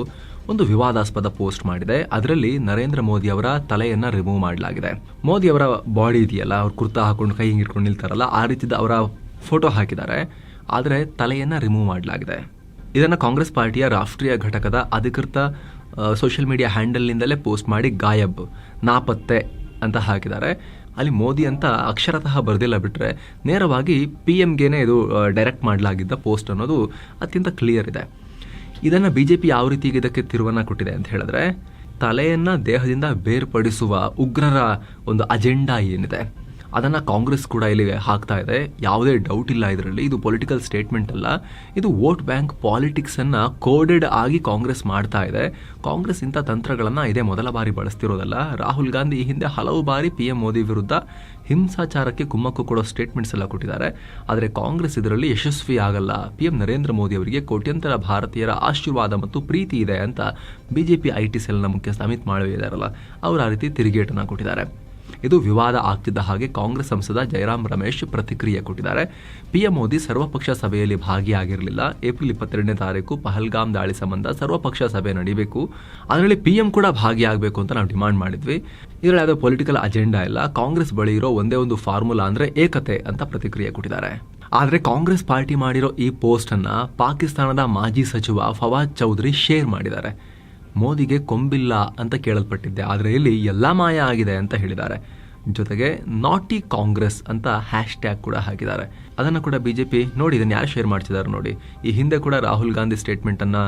ಒಂದು ವಿವಾದಾಸ್ಪದ ಪೋಸ್ಟ್ ಮಾಡಿದೆ. ಅದರಲ್ಲಿ ನರೇಂದ್ರ ಮೋದಿ ಅವರ ತಲೆಯನ್ನ ರಿಮೂವ್ ಮಾಡಲಾಗಿದೆ. ಮೋದಿ ಅವರ ಬಾಡಿ ಇದೆಯಲ್ಲ, ಅವ್ರ ಕುರ್ತಾ ಹಾಕೊಂಡು ಕೈ ಹಿಂಗಿಟ್ಕೊಂಡು ನಿಲ್ತಾರಲ್ಲ, ಆ ರೀತಿದ ಅವರ ಫೋಟೋ ಹಾಕಿದ್ದಾರೆ. ಆದರೆ ತಲೆಯನ್ನ ರಿಮೂವ್ ಮಾಡಲಾಗಿದೆ. ಇದನ್ನ ಕಾಂಗ್ರೆಸ್ ಪಾರ್ಟಿಯ ರಾಷ್ಟ್ರೀಯ ಘಟಕದ ಅಧಿಕೃತ ಸೋಷಿಯಲ್ ಮೀಡಿಯಾ ಹ್ಯಾಂಡಲ್ನಿಂದಲೇ ಪೋಸ್ಟ್ ಮಾಡಿ ಗಾಯಬ್, ನಾಪತ್ತೆ ಅಂತ ಹಾಕಿದ್ದಾರೆ. ಅಲ್ಲಿ ಮೋದಿ ಅಂತ ಅಕ್ಷರತಃ ಬರೆದಿಲ್ಲ ಬಿಟ್ಟರೆ ನೇರವಾಗಿ ಪಿ ಎಮ್ಗೇನೆ ಇದು ಡೈರೆಕ್ಟ್ ಮಾಡಲಾಗಿದ್ದ ಪೋಸ್ಟ್ ಅನ್ನೋದು ಅತ್ಯಂತ ಕ್ಲಿಯರ್ ಇದೆ. ಇದನ್ನು ಬಿ ಜೆ ಪಿ ಯಾವ ರೀತಿ ಇದಕ್ಕೆ ತಿರುವನ್ನು ಕೊಟ್ಟಿದೆ ಅಂತ ಹೇಳಿದ್ರೆ, ತಲೆಯನ್ನು ದೇಹದಿಂದ ಬೇರ್ಪಡಿಸುವ ಉಗ್ರರ ಒಂದು ಅಜೆಂಡಾ ಏನಿದೆ? ಅದನ್ನ ಕಾಂಗ್ರೆಸ್ ಕೂಡ ಇಲ್ಲಿ ಹಾಕ್ತಾ ಇದೆ. ಯಾವುದೇ ಡೌಟ್ ಇಲ್ಲ ಇದರಲ್ಲಿ. ಇದು ಪೊಲಿಟಿಕಲ್ ಸ್ಟೇಟ್ಮೆಂಟ್ ಅಲ್ಲ. ಇದು ವೋಟ್ ಬ್ಯಾಂಕ್ ಪಾಲಿಟಿಕ್ಸ್ ಅನ್ನ ಕೋಡೆಡ್ ಆಗಿ ಕಾಂಗ್ರೆಸ್ ಮಾಡ್ತಾ ಇದೆ. ಕಾಂಗ್ರೆಸ್ ಇಂಥ ತಂತ್ರಗಳನ್ನು ಇದೇ ಮೊದಲ ಬಾರಿ ಬಳಸ್ತಿರೋದಲ್ಲ. ರಾಹುಲ್ ಗಾಂಧಿ ಈ ಹಿಂದೆ ಹಲವು ಬಾರಿ ಪಿ ಎಂ ಮೋದಿ ವಿರುದ್ಧ ಹಿಂಸಾಚಾರಕ್ಕೆ ಕುಮ್ಮಕ್ಕು ಕೊಡೋ ಸ್ಟೇಟ್ಮೆಂಟ್ಸ್ ಎಲ್ಲ ಕೊಟ್ಟಿದ್ದಾರೆ. ಆದರೆ ಕಾಂಗ್ರೆಸ್ ಇದರಲ್ಲಿ ಯಶಸ್ವಿ ಆಗಲ್ಲ. ಪಿ ಎಂ ನರೇಂದ್ರ ಮೋದಿ ಅವರಿಗೆ ಕೋಟ್ಯಂತರ ಭಾರತೀಯರ ಆಶೀರ್ವಾದ ಮತ್ತು ಪ್ರೀತಿ ಇದೆ ಅಂತ ಬಿಜೆಪಿ ಐ ಟಿ ಸೆಲ್ನ ಮುಖ್ಯಸ್ಥ ಅಮಿತ್ ಮಾಳವಿ ಇದಾರಲ್ಲ, ಅವರು ಆ ರೀತಿ ತಿರುಗೇಟನ್ನು ಕೊಟ್ಟಿದ್ದಾರೆ. ಇದು ವಿವಾದ ಆಗ್ತಿದ್ದ ಹಾಗೆ ಕಾಂಗ್ರೆಸ್ ಸಂಸದ ಜಯರಾಮ್ ರಮೇಶ್ ಪ್ರತಿಕ್ರಿಯೆ ಕೊಟ್ಟಿದ್ದಾರೆ. ಪಿಎಂ ಮೋದಿ ಸರ್ವಪಕ್ಷ ಸಭೆಯಲ್ಲಿ ಭಾಗಿಯಾಗಿರಲಿಲ್ಲ. ಏಪ್ರಿಲ್ ಇಪ್ಪತ್ತೆರಡನೇ ತಾರೀಕು ಪಹಲ್ಗಾಮ್ ದಾಳಿ ಸಂಬಂಧ ಸರ್ವಪಕ್ಷ ಸಭೆ ನಡೀಬೇಕು. ಅದರಲ್ಲಿ ಪಿಎಂ ಕೂಡ ಭಾಗಿಯಾಗಬೇಕು ಅಂತ ನಾವು ಡಿಮಾಂಡ್ ಮಾಡಿದ್ವಿ. ಇದರಲ್ಲಿ ಯಾವುದೋ ಪೊಲಿಟಿಕಲ್ ಅಜೆಂಡಾ ಇಲ್ಲ. ಕಾಂಗ್ರೆಸ್ ಬಳಿ ಇರೋ ಒಂದೇ ಒಂದು ಫಾರ್ಮುಲಾ ಅಂದ್ರೆ ಏಕತೆ ಅಂತ ಪ್ರತಿಕ್ರಿಯೆ ಕೊಟ್ಟಿದ್ದಾರೆ. ಆದರೆ ಕಾಂಗ್ರೆಸ್ ಪಾರ್ಟಿ ಮಾಡಿರೋ ಈ ಪೋಸ್ಟ್ ಅನ್ನ ಪಾಕಿಸ್ತಾನದ ಮಾಜಿ ಸಚಿವ ಫವಾದ್ ಚೌಧರಿ ಶೇರ್ ಮಾಡಿದ್ದಾರೆ. ಮೋದಿಗೆ ಕೊಂಬಿಲ್ಲ ಅಂತ ಕೇಳಲ್ಪಟ್ಟಿದ್ದೆ. ಆದರೆ ಇಲ್ಲಿ ಎಲ್ಲ ಮಾಯ ಆಗಿದೆ ಅಂತ ಹೇಳಿದ್ದಾರೆ. ಜೊತೆಗೆ ನಾಟಿ ಕಾಂಗ್ರೆಸ್ ಅಂತ ಹ್ಯಾಶ್ ಟ್ಯಾಗ್ ಕೂಡ ಹಾಕಿದ್ದಾರೆ. ಅದನ್ನು ಕೂಡ ಬಿ ಜೆ ಪಿ ನೋಡಿ, ಇದನ್ನು ಯಾರು ಶೇರ್ ಮಾಡ್ತಿದ್ದಾರೆ ನೋಡಿ. ಈ ಹಿಂದೆ ಕೂಡ ರಾಹುಲ್ ಗಾಂಧಿ ಸ್ಟೇಟ್ಮೆಂಟನ್ನು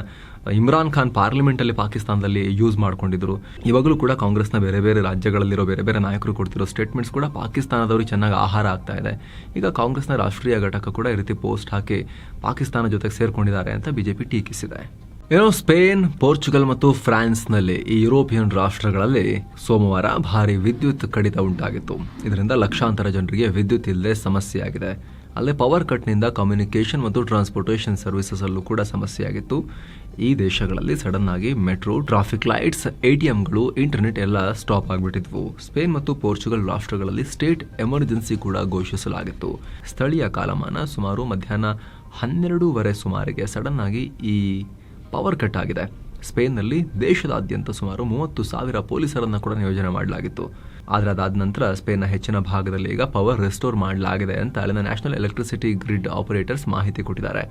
ಇಮ್ರಾನ್ ಖಾನ್ ಪಾರ್ಲಿಮೆಂಟಲ್ಲಿ ಪಾಕಿಸ್ತಾನದಲ್ಲಿ ಯೂಸ್ ಮಾಡ್ಕೊಂಡಿದ್ರು. ಇವಾಗಲೂ ಕೂಡ ಕಾಂಗ್ರೆಸ್ನ ಬೇರೆ ಬೇರೆ ರಾಜ್ಯಗಳಲ್ಲಿರೋ ಬೇರೆ ಬೇರೆ ನಾಯಕರು ಕೊಡ್ತಿರೋ ಸ್ಟೇಟ್ಮೆಂಟ್ಸ್ ಕೂಡ ಪಾಕಿಸ್ತಾನದವರು ಚೆನ್ನಾಗಿ ಆಹಾರ ಆಗ್ತಾ ಇದೆ. ಈಗ ಕಾಂಗ್ರೆಸ್ನ ರಾಷ್ಟ್ರೀಯ ಘಟಕ ಕೂಡ ಈ ರೀತಿ ಪೋಸ್ಟ್ ಹಾಕಿ ಪಾಕಿಸ್ತಾನ ಜೊತೆಗೆ ಸೇರ್ಕೊಂಡಿದ್ದಾರೆ ಅಂತ ಬಿಜೆಪಿ ಟೀಕಿಸಿದೆ. ಏನೋ ಸ್ಪೇನ್, ಪೋರ್ಚುಗಲ್ ಮತ್ತು ಫ್ರಾನ್ಸ್ನಲ್ಲಿ ಈ ಯುರೋಪಿಯನ್ ರಾಷ್ಟ್ರಗಳಲ್ಲಿ ಸೋಮವಾರ ಭಾರಿ ವಿದ್ಯುತ್ ಕಡಿತ ಉಂಟಾಗಿತ್ತು. ಇದರಿಂದ ಲಕ್ಷಾಂತರ ಜನರಿಗೆ ವಿದ್ಯುತ್ ಇಲ್ಲದೆ ಸಮಸ್ಯೆಯಾಗಿದೆ. ಅಲ್ಲೇ ಪವರ್ ಕಟ್ನಿಂದ ಕಮ್ಯುನಿಕೇಷನ್ ಮತ್ತು ಟ್ರಾನ್ಸ್ಪೋರ್ಟೇಷನ್ ಸರ್ವಿಸಸ್ ಅಲ್ಲೂ ಕೂಡ ಸಮಸ್ಯೆಯಾಗಿತ್ತು. ಈ ದೇಶಗಳಲ್ಲಿ ಸಡನ್ ಆಗಿ metro traffic lights A T ಎಮ್ಗಳು internet ಎಲ್ಲ ಸ್ಟಾಪ್ ಆಗಿಬಿಟ್ಟಿದ್ವು. ಸ್ಪೇನ್ ಮತ್ತು ಪೋರ್ಚುಗಲ್ ರಾಷ್ಟ್ರಗಳಲ್ಲಿ ಸ್ಟೇಟ್ ಎಮರ್ಜೆನ್ಸಿ ಕೂಡ ಘೋಷಿಸಲಾಗಿತ್ತು. ಸ್ಥಳೀಯ ಕಾಲಮಾನ ಸುಮಾರು ಮಧ್ಯಾಹ್ನ ಹನ್ನೆರಡೂವರೆ ಸುಮಾರಿಗೆ ಸಡನ್ ಆಗಿ ಈ ಪವರ್ ಕಟ್ ಆಗಿದೆ. ಸ್ಪೇನ್ನಲ್ಲಿ ದೇಶದಾದ್ಯಂತ ಸುಮಾರು ಮೂವತ್ತು ಸಾವಿರ ಪೊಲೀಸರನ್ನ ಕೂಡ ನಿಯೋಜನೆ ಮಾಡಲಾಗಿತ್ತು. ಆದರೆ ಅದಾದ ನಂತರ ಸ್ಪೇನ್ನ ಹೆಚ್ಚಿನ ಭಾಗದಲ್ಲಿ ಈಗ ಪವರ್ ರೆಸ್ಟೋರ್ ಮಾಡಲಾಗಿದೆ ಅಂತ ಅಲ್ಲಿನ ನ್ಯಾಷನಲ್ ಎಲೆಕ್ಟ್ರಿಸಿಟಿ ಗ್ರಿಡ್ ಆಪರೇಟರ್ಸ್ ಮಾಹಿತಿ ಕೊಟ್ಟಿದ್ದಾರೆ.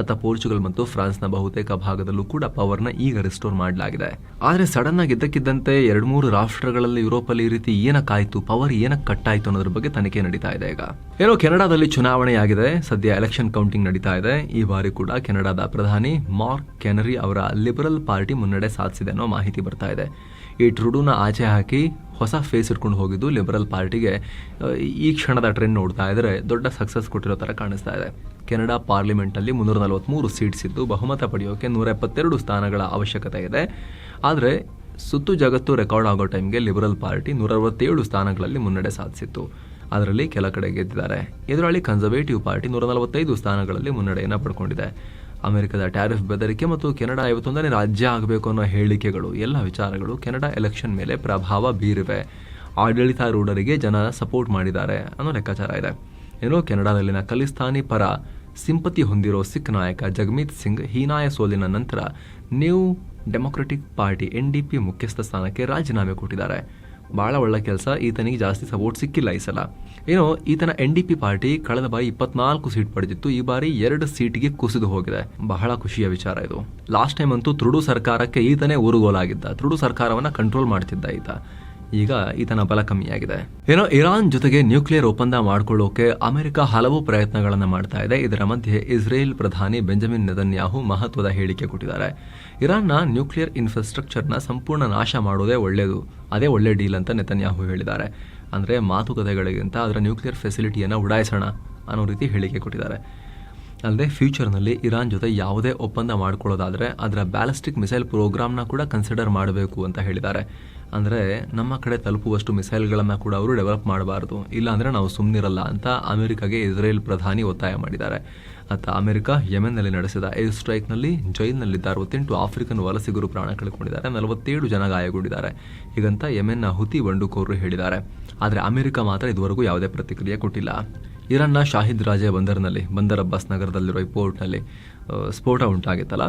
ಅತ್ತ ಪೋರ್ಚುಗಲ್ ಮತ್ತು ಫ್ರಾನ್ಸ್ನ ಬಹುತೇಕ ಭಾಗದಲ್ಲೂ ಕೂಡ ಪವರ್ನ ಈಗ ರೆಸ್ಟೋರ್ ಮಾಡಲಾಗಿದೆ. ಆದರೆ ಸಡನ್ ಆಗಿ ಇದ್ದಕ್ಕಿದ್ದಂತೆ ಎರಡು ಮೂರು ರಾಷ್ಟ್ರಗಳಲ್ಲಿ ಯುರೋಪಲ್ಲಿ ಈ ರೀತಿ ಏನಕ್ಕಾಯ್ತು ಪವರ್ ಏನಕ್ಕೆ ಕಟ್ಟಾಯಿತು ಅನ್ನೋದ್ರ ಬಗ್ಗೆ ತನಿಖೆ ನಡೀತಾ ಇದೆ ಈಗ. ಏನೋ ಕೆನಡಾದಲ್ಲಿ ಚುನಾವಣೆಯಾಗಿದೆ ಸದ್ಯ ಎಲೆಕ್ಷನ್ ಕೌಂಟಿಂಗ್ ನಡೀತಾ ಇದೆ. ಈ ಬಾರಿ ಕೂಡ ಕೆನಡಾದ ಪ್ರಧಾನಿ ಮಾರ್ಕ್ ಕೆನರಿ ಅವರ ಲಿಬರಲ್ ಪಾರ್ಟಿ ಮುನ್ನಡೆ ಸಾಧಿಸಿದೆ ಅನ್ನೋ ಮಾಹಿತಿ ಬರ್ತಾ ಇದೆ. ಈ ಟ್ರುಡೂನ ಆಚೆ ಹಾಕಿ ಹೊಸ ಫೇಸ್ ಇಟ್ಕೊಂಡು ಹೋಗಿದ್ದು ಲಿಬರಲ್ ಪಾರ್ಟಿಗೆ ಈ ಕ್ಷಣದ ಟ್ರೆಂಡ್ ನೋಡ್ತಾ ಇದ್ದರೆ ದೊಡ್ಡ ಸಕ್ಸಸ್ ಕೊಟ್ಟಿರೋ ಥರ ಕಾಣಿಸ್ತಾ ಇದೆ. ಕೆನಡಾ ಪಾರ್ಲಿಮೆಂಟಲ್ಲಿ ಮುನ್ನೂರ ನಲವತ್ತ್ಮೂರು ಸೀಟ್ಸ್ ಇದ್ದು ಬಹುಮತ ಪಡೆಯೋಕೆ ನೂರ ಎಪ್ಪತ್ತೆರಡು ಸ್ಥಾನಗಳ ಅವಶ್ಯಕತೆ ಇದೆ. ಆದರೆ ಸುತ್ತು ಜಗತ್ತು ರೆಕಾರ್ಡ್ ಆಗೋ ಟೈಮ್ಗೆ ಲಿಬರಲ್ ಪಾರ್ಟಿ ನೂರ ಅರವತ್ತೇಳು ಸ್ಥಾನಗಳಲ್ಲಿ ಮುನ್ನಡೆ ಸಾಧಿಸಿತ್ತು. ಅದರಲ್ಲಿ ಕೆಲ ಕಡೆ ಗೆದ್ದಿದ್ದಾರೆ. ಎದುರಾಳಿ ಕನ್ಸರ್ವೇಟಿವ್ ಪಾರ್ಟಿ ನೂರ ನಲವತ್ತೈದು ಸ್ಥಾನಗಳಲ್ಲಿ ಮುನ್ನಡೆಯನ್ನು ಪಡ್ಕೊಂಡಿದೆ. ಅಮೆರಿಕದ ಟ್ಯಾರಿಫ್ ಬೆದರಿಕೆ ಮತ್ತು ಕೆನಡಾ ಐವತ್ತೊಂದನೇ ರಾಜ್ಯ ಆಗಬೇಕು ಅನ್ನೋ ಹೇಳಿಕೆಗಳು, ಎಲ್ಲ ವಿಚಾರಗಳು ಕೆನಡಾ ಎಲೆಕ್ಷನ್ ಮೇಲೆ ಪ್ರಭಾವ ಬೀರಿವೆ. ಆಡಳಿತಾರೂಢರಿಗೆ ಜನ ಸಪೋರ್ಟ್ ಮಾಡಿದ್ದಾರೆ ಅನ್ನೋ ಲೆಕ್ಕಾಚಾರ ಇದೆ. ಏನೋ ಕೆನಡಾದಲ್ಲಿನ ಖಲಿಸ್ತಾನಿ ಪರ ಸಿಂಪತಿ ಹೊಂದಿರೋ ಸಿಖ್ ನಾಯಕ ಜಗಮೀತ್ ಸಿಂಗ್ ಹೀನಾಯ ಸೋಲಿನ ನಂತರ new democratic party N D P ಮುಖ್ಯಸ್ಥ ಸ್ಥಾನಕ್ಕೆ ರಾಜೀನಾಮೆ ಕೊಟ್ಟಿದ್ದಾರೆ. ಬಹಳ ಒಳ್ಳೆ ಕೆಲಸ. ಈತನಿಗೆ ಜಾಸ್ತಿ ಸಪೋರ್ಟ್ ಸಿಕ್ಕಿಲ್ಲ ಈ ಸಲ. ಏನೋ ಈತನ ಎನ್ ಡಿ ಪಿ ಪಾರ್ಟಿ ಕಳೆದ ಬಾರಿ ಇಪ್ಪತ್ನಾಲ್ಕು ಸೀಟ್ ಪಡೆದಿತ್ತು. ಈ ಬಾರಿ ಎರಡು ಸೀಟಿಗೆ ಕುಸಿದು ಹೋಗಿದೆ. ಬಹಳ ಖುಷಿಯ ವಿಚಾರ ಇದು. ಲಾಸ್ಟ್ ಟೈಮ್ ಅಂತೂ ತ್ರುಡು ಸರ್ಕಾರಕ್ಕೆ ಈತನೇ ಊರುಗೋಲಾಗಿದ್ದ. ತೃಡು ಸರ್ಕಾರವನ್ನ ಕಂಟ್ರೋಲ್ ಮಾಡ್ತಿದ್ದ ಈತ. ಈಗ ಈತನ ಬಲ ಕಮ್ಮಿಯಾಗಿದೆ ಏನೋ ಇರಾನ್ ಜೊತೆಗೆ ನ್ಯೂಕ್ಲಿಯರ್ ಒಪ್ಪಂದ ಮಾಡಿಕೊಳ್ಳೋಕೆ ಅಮೆರಿಕ ಹಲವು ಪ್ರಯತ್ನಗಳನ್ನು ಮಾಡ್ತಾ ಇದೆ. ಇದರ ಮಧ್ಯೆ ಇಸ್ರೇಲ್ ಪ್ರಧಾನಿ ಬೆಂಜಮಿನ್ ನೆದನ್ಯಾಹು ಮಹತ್ವದ ಹೇಳಿಕೆ ಕೊಟ್ಟಿದ್ದಾರೆ. ಇರಾನ್ನ ನ್ಯೂಕ್ಲಿಯರ್ ಇನ್ಫ್ರಾಸ್ಟ್ರಕ್ಚರ್ನ ಸಂಪೂರ್ಣ ನಾಶ ಮಾಡೋದೇ ಒಳ್ಳೆಯದು ಅದೇ ಒಳ್ಳೆ ಡೀಲ್ ಅಂತ ನೆತನ್ಯಾಹು ಹೇಳಿದ್ದಾರೆ. ಅಂದರೆ ಮಾತುಕತೆಗಳಿಗಿಂತ ಅದರ ನ್ಯೂಕ್ಲಿಯರ್ ಫೆಸಿಲಿಟಿಯನ್ನು ಉಡಾಯಿಸೋಣ ಅನ್ನೋ ರೀತಿ ಹೇಳಿಕೆ ಕೊಟ್ಟಿದ್ದಾರೆ. ಅಲ್ಲದೆ ಫ್ಯೂಚರ್ನಲ್ಲಿ ಇರಾನ್ ಜೊತೆ ಯಾವುದೇ ಒಪ್ಪಂದ ಮಾಡಿಕೊಳ್ಳೋದಾದರೆ ಅದರ ಬ್ಯಾಲಿಸ್ಟಿಕ್ ಮಿಸೈಲ್ ಪ್ರೋಗ್ರಾಮ್ನ ಕೂಡ ಕನ್ಸಿಡರ್ ಮಾಡಬೇಕು ಅಂತ ಹೇಳಿದ್ದಾರೆ. ಅಂದರೆ ನಮ್ಮ ಕಡೆ ತಲುಪುವಷ್ಟು ಮಿಸೈಲ್ಗಳನ್ನು ಕೂಡ ಅವರು ಡೆವಲಪ್ ಮಾಡಬಾರ್ದು. ಇಲ್ಲಾಂದರೆ ನಾವು ಸುಮ್ಮನಿರಲ್ಲ ಅಂತ ಅಮೆರಿಕಾಗೆ ಇಸ್ರೇಲ್ ಪ್ರಧಾನಿ ಒತ್ತಾಯ ಮಾಡಿದ್ದಾರೆ. ಅತ್ತ ಅಮೆರಿಕ ಯಮೆನ್ನಲ್ಲಿ ನಡೆಸಿದ ಏರ್ ಸ್ಟ್ರೈಕ್ನಲ್ಲಿ ಜೈಲಿನಲ್ಲಿದ್ದ ಅರವತ್ತೆಂಟು ಆಫ್ರಿಕನ್ ವಲಸಿಗರು ಪ್ರಾಣ ಕಳ್ಕೊಂಡಿದ್ದಾರೆ ನಲವತ್ತೇಳು ಜನ ಗಾಯಗೊಂಡಿದ್ದಾರೆ. ಹೀಗಂತ ಯಮೆನ್ನ ಹುತಿ ಬಂಡುಕೋರರು ಹೇಳಿದ್ದಾರೆ. ಆದರೆ ಅಮೆರಿಕ ಮಾತ್ರ ಇದುವರೆಗೂ ಯಾವುದೇ ಪ್ರತಿಕ್ರಿಯೆ ಕೊಟ್ಟಿಲ್ಲ. ಇರಾನ್ನ ಶಾಹಿದ್ ರಾಜೆ ಬಂದರ್ನಲ್ಲಿ, ಬಂದರ್ ಅಬ್ಬಾಸ್ ನಗರದಲ್ಲಿರೋ ಈ ಪೋರ್ಟ್ನಲ್ಲಿ ಸ್ಫೋಟ ಉಂಟಾಗಿತ್ತಲ್ಲ.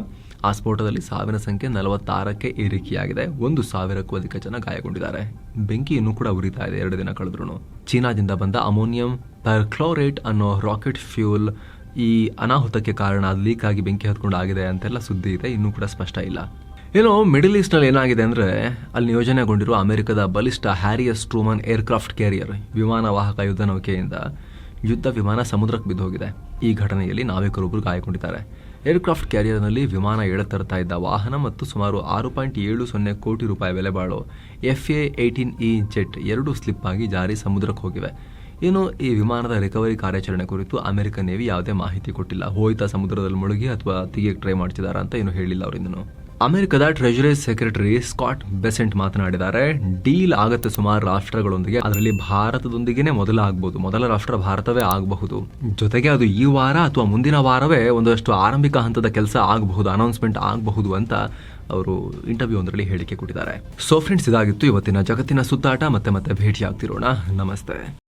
ಆ ಸ್ಫೋಟದಲ್ಲಿ ಸಾವಿನ ಸಂಖ್ಯೆ ನಲವತ್ತಾರಕ್ಕೆ ಏರಿಕೆಯಾಗಿದೆ. ಒಂದು ಸಾವಿರಕ್ಕೂ ಅಧಿಕ ಜನ ಗಾಯಗೊಂಡಿದ್ದಾರೆ. ಬೆಂಕಿಯನ್ನು ಕೂಡ ಉರಿತಾ ಇದೆ ಎರಡು ದಿನ ಕಳೆದ್ರು ಚೀನಾದಿಂದ ಬಂದ ಅಮೋನಿಯಂ ಪರ್ಕ್ಲೋರೇಟ್ ಅನ್ನೋ ರಾಕೆಟ್ ಫ್ಯೂಲ್ ಈ ಅನಾಹುತಕ್ಕೆ ಕಾರಣ ಲೀಕ್ ಆಗಿ ಬೆಂಕಿ ಹತ್ಕೊಂಡು ಆಗಿದೆ ಅಂತೆಲ್ಲ ಸುದ್ದಿ ಇದೆ. ಇನ್ನೂ ಕೂಡ ಸ್ಪಷ್ಟ ಇಲ್ಲ. ಏನೋ ಮಿಡಲ್ ಈಸ್ಟ್ನಲ್ಲಿ ಏನಾಗಿದೆ ಅಂದರೆ ಅಲ್ಲಿ ನಿಯೋಜನೆಗೊಂಡಿರುವ ಅಮೆರಿಕದ ಬಲಿಷ್ಠ ಹ್ಯಾರಿಯಸ್ ಟ್ರೂಮನ್ ಏರ್ಕ್ರಾಫ್ಟ್ ಕ್ಯಾರಿಯರ್ ವಿಮಾನ ವಾಹಕ ಯುದ್ಧ ನೌಕೆಯಿಂದ ಯುದ್ಧ ವಿಮಾನ ಸಮುದ್ರಕ್ಕೆ ಬಿದ್ದೋಗಿದೆ ಈ ಘಟನೆಯಲ್ಲಿ ನಾವಿಕರೊಬ್ಬರು ಗಾಯಗೊಂಡಿದ್ದಾರೆ. ಏರ್ಕ್ರಾಫ್ಟ್ ಕ್ಯಾರಿಯರ್ನಲ್ಲಿ ವಿಮಾನ ಎಳೆತರ್ತಾ ಇದ್ದ ವಾಹನ ಮತ್ತು ಸುಮಾರು ಆರು ಪಾಯಿಂಟ್ ಏಳು ಸೊನ್ನೆ ಕೋಟಿ ರೂಪಾಯಿ ಬೆಲೆ ಬಾಳೋ F A eighteen E jet ಎರಡು ಸ್ಲಿಪ್ ಆಗಿ ಜಾರಿ ಸಮುದ್ರಕ್ಕೆ ಹೋಗಿವೆ. ಇನ್ನು ಈ ವಿಮಾನದ ರಿಕವರಿ ಕಾರ್ಯಾಚರಣೆ ಕುರಿತು ಅಮೆರಿಕನ್ ನೇವಿ ಯಾವುದೇ ಮಾಹಿತಿ ಕೊಟ್ಟಿಲ್ಲ. ಹೋಯ್ತಾ ಸಮುದ್ರದಲ್ಲಿ ಮುಳುಗಿ ಅಥವಾ ತೆಗಿಯಕ್ಕೆ ಟ್ರೈ ಮಾಡ್ತಿದಾರ ಅಂತ ಏನು ಹೇಳಿಲ್ಲ ಅವರಿಂದನು. ಅಮೆರಿಕದ ಟ್ರೆಜರಿ ಸೆಕ್ರೆಟರಿ ಸ್ಕಾಟ್ ಬೆಸೆಂಟ್ ಮಾತನಾಡಿದ್ದಾರೆ, ಡೀಲ್ ಆಗುತ್ತೆ ಸುಮಾರು ರಾಷ್ಟ್ರಗಳೊಂದಿಗೆ, ಅದರಲ್ಲಿ ಭಾರತದೊಂದಿಗೆ ಮೊದಲ ಆಗ್ಬಹುದು ಮೊದಲ ರಾಷ್ಟ್ರ ಭಾರತವೇ ಆಗಬಹುದು. ಜೊತೆಗೆ ಅದು ಈ ವಾರ ಅಥವಾ ಮುಂದಿನ ವಾರವೇ ಒಂದಷ್ಟು ಆರಂಭಿಕ ಹಂತದ ಕೆಲಸ ಆಗಬಹುದು, ಅನೌನ್ಸ್ಮೆಂಟ್ ಆಗಬಹುದು ಅಂತ ಅವರು ಇಂಟರ್ವ್ಯೂ ಒಂದರಲ್ಲಿ ಹೇಳಿಕೆ ಕೊಟ್ಟಿದ್ದಾರೆ. ಸೊ ಫ್ರೆಂಡ್ಸ್ ಇದಾಗಿತ್ತು ಇವತ್ತಿನ ಜಗತ್ತಿನ ಸುತ್ತಾಟ, ಮತ್ತೆ ಮತ್ತೆ ಭೇಟಿ ಆಗ್ತಿರೋಣ ನಮಸ್ತೆ.